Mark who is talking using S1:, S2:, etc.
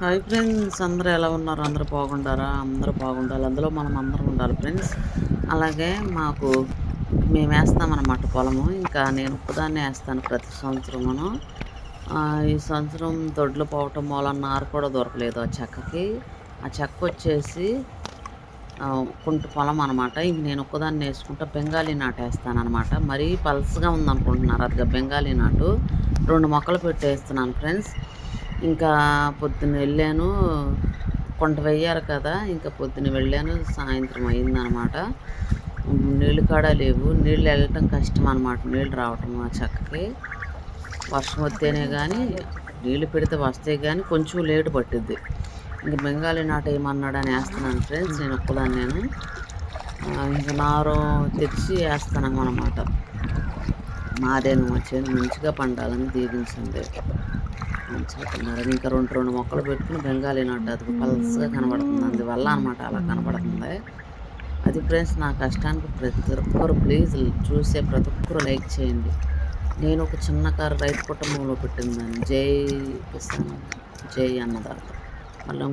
S1: Hi friends అందరూ ఎలా ఉన్నారు? అందరూ బాగుండారా? అందరూ బాగుండాలి. అందులో మనం అందరం ఉండాలి ఫ్రెండ్స్. అలాగే మాకు మేము వేస్తామన్నమాట పొలము. ఇంకా నేను ఒక్కదాన్నే వేస్తాను ప్రతి సంవత్సరమును. ఈ సంవత్సరం దొడ్లు పోవటం మూలన నారు కూడా దొరకలేదు ఆ చెక్కకి. ఆ చెక్క వచ్చేసి కుంట పొలం అనమాట ఇంక నేను ఒక్కదాన్ని వేసుకుంటా బెంగాలీ నాటు వేస్తాను అనమాట మరీ పల్స్గా ఉందనుకుంటున్నారు అదిగా బెంగాలీ నాటు. రెండు మొక్కలు పెట్టేస్తున్నాను ఫ్రెండ్స్. ఇంకా పొద్దున్న వెళ్ళాను. కొంట వెయ్యారు కదా ఇంకా పొద్దున్న వెళ్ళాను. సాయంత్రం అయిందనమాట. నీళ్ళు కాడ లేవు. నీళ్ళు వెళ్ళటం కష్టం అనమాట నీళ్ళు రావటం ఆ చెక్కకి. వర్షం వస్తేనే కానీ నీళ్ళు పెడితే వస్తే కానీ కొంచెం లేటు పట్టుద్ది. ఇంక బెంగాలీ నాట ఏమన్నాడని వేస్తున్నాను ఫ్రెండ్స్ నేను ఒక్కదాన్ని నేను ఇంకా ఇంక నారు తెచ్చి వేస్తాను అనమాట మాదేను మా చేను మంచిగా పండాలని దీవించింది మంచిగా పండాలని ఇంకా రెండు రెండు మొక్కలు పెట్టుకుని బెంగాలీ నడ్డు అది పలసగా కనబడుతుంది. అందువల్ల అనమాట అలా కనబడుతుంది. అది ఫ్రెండ్స్ నా కష్టానికి ప్రతి ఒక్కరు ప్లీజ్ చూసే ప్రతి ఒక్కరు లైక్ చేయండి. నేను ఒక చిన్న కారు రైతు కుటుంబంలో పెట్టిందాన్ని జై కిసాన్ జై అన్నదాత. మళ్ళీ